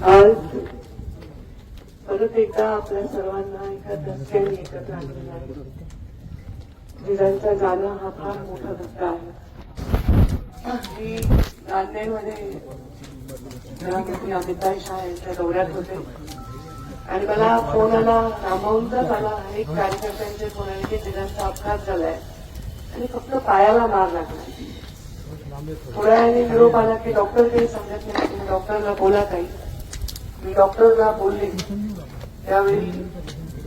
आज परत एकदा आपल्या सर्वांना एका धक्क्याने एकत्र आणलेला आहे जिजांचा जाणं हा फार मोठा धक्का आहे. मी नांदेडमध्ये गृहमंत्री अमिताभ शाह यांच्या दौऱ्यात होते. आणि मला फोन आला नामावूनच आला. अनेक कार्यकर्त्यांचे फोन आले की जिजांचा अपघात झालाय. आणि फक्त पायाला मार लागला. थोड्या वेळाने निरोप आला की डॉक्टर काही सांगत नाही. तुम्ही डॉक्टरला बोला काही. डॉक्टरला बोलले. त्यावेळी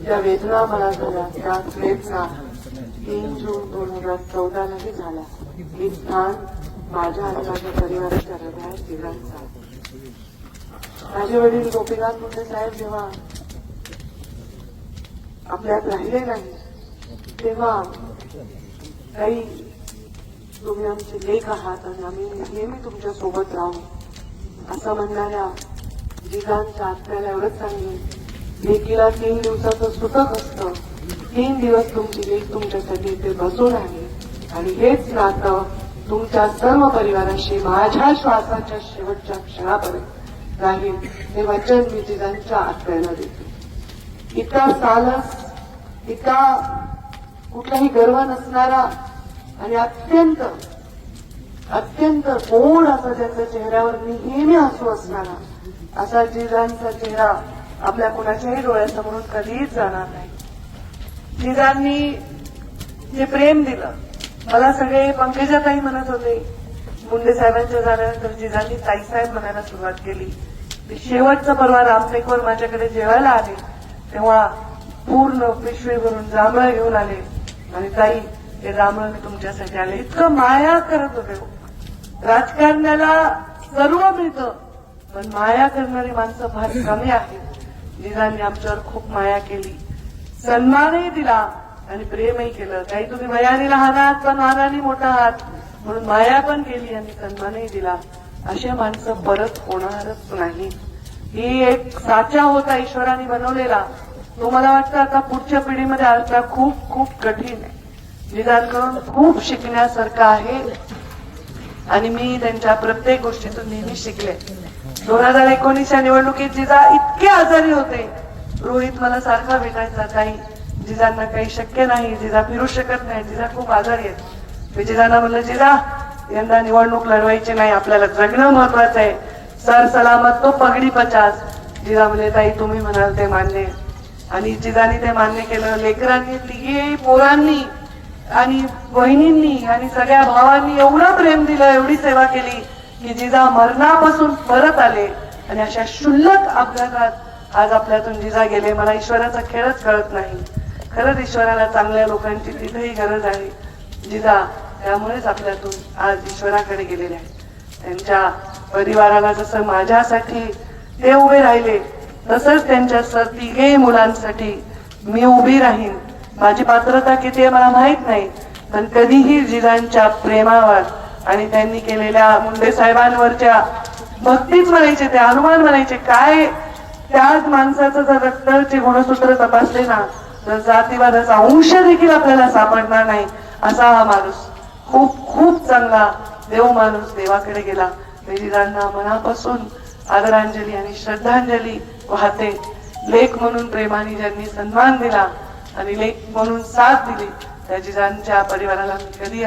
ज्या वेदना मला झाल्या. त्या वेदना तीन जून दोन हजार चौदालाही झाला ही स्थान माझ्या आणि माझ्या परिवाराच्या हृदयात जिजांचा माझे वडील गोपीनाथ मुंडे साहेब जेव्हा आपल्यात राहिले नाही तेव्हा काही तुम्ही आमचे लेख आहात आणि आम्ही नेहमी तुमच्यासोबत राहू असं म्हणणाऱ्या जिजांच्या आत्म्याला एवढंच सांगेन. लेकीला तीन दिवसाचं सुतक असतं. तीन दिवस तुमची लेख तुमच्यासाठी इथे बसून आहे. आणि हेच नातं तुमच्या सर्व परिवाराशी माझ्या श्वासाच्या शेवटच्या क्षणापर्यंत राहील हे वचन मी जिजांच्या आत्म्याला देते. इतका सालस इतका कुठलाही गर्व नसणारा आणि अत्यंत अत्यंत गोड असा त्यांच्या चेहऱ्यावर नेहमी हसू असणारा असा जिजांचा चेहरा आपल्या कुणाच्याही डोळ्यासमोरून कधीच जाणार नाही. जिजांनी जे प्रेम दिलं मला सगळे पंकजाताई म्हणत होते. मुंडे साहेबांच्या झाल्यानंतर जिजांनी ताईसाहेब म्हणायला सुरुवात केली. शेवटचा शेवटचं परवा रामटेकवर माझ्याकडे जेवायला आले. तेव्हा पूर्ण पिशवी भरून जांभळं घेऊन आले. आणि ताई ते जांभळं मी तुमच्यासाठी आले. इतकं माया करत होते हो. राजकारण्याला सर्व मिळतं. पण माया करणारी माणसं फार कमी आहेत. जिजांनी आमच्यावर खूप माया केली. सन्मानही दिला आणि प्रेमही केलं. काही तुम्ही वयाने लहान आहात पण मानाने मोठा आहात? म्हणून माया पण केली आणि सन्मानही दिला. असे माणसं परत होणारच नाही. ही एक साचा होता ईश्वराने बनवलेला. तो मला वाटतं आता पुढच्या पिढीमध्ये आता खूप खूप कठीण आहे. जिजांकडून खूप शिकण्यासारखं आहे. आणि मी त्यांच्या प्रत्येक गोष्टीतून नेहमी शिकले. दोन हजार एकोणीसच्या निवडणुकीत जिजा इतके आजारी होते. रोहित मला सारखा भेटायचा काही जिजांना काही शक्य नाही जिजा फिरू शकत नाही जिजा खूप आजारी आहेत. मी जिजांना म्हणलं जिजा यंदा निवडणूक लढवायची नाही आपल्याला जगणं महत्वाचं आहे. सर सलामत तो पगडी पचास. जिजा म्हणजे ताई तुम्ही म्हणाल ते मान्य आणि जिजानी ते मान्य केलं. लेकरांनी तिघे पोरांनी आणि बहिणींनी आणि सगळ्या भावांनी एवढं प्रेम दिलं एवढी सेवा केली. की जिजा मरणापासून परत आले आणि अशा क्षुल्लक अपघातात आज आपल्यातून जिजा गेले. मला ईश्वराचा खेळच कळत नाही. खरंच ईश्वराला चांगल्या लोकांची तिथेही गरज आहे. जिजा त्यामुळेच आपल्यातून आज ईश्वराकडे गेलेले आहे. त्यांच्या परिवाराला जसं माझ्यासाठी ते उभे राहिले तसंच त्यांच्या तिघेही मुलांसाठी मी उभी राहीन. माझी पात्रता किती आहे मला माहीत नाही पण कधीही जिजांच्या प्रेमावर आणि त्यांनी केलेल्या मुंडे साहेबांवरच्या भक्तीच म्हणायचे ते अनुमान म्हणायचे काय? त्याच माणसाचं जर रक्ताचे गुणसूत्र तपासले ना तर जातीवादाचा अंश देखील आपल्याला सापडणार नाही. असा हा माणूस खूप खूप चांगला देव माणूस देवाकडे गेला. मी जिजांना मनापासून आदरांजली आणि श्रद्धांजली वाहते. लेख म्हणून प्रेमाने ज्यांनी सन्मान दिला आणि लेख म्हणून साथ दिली त्या जिजांच्या परिवाराला मी कधी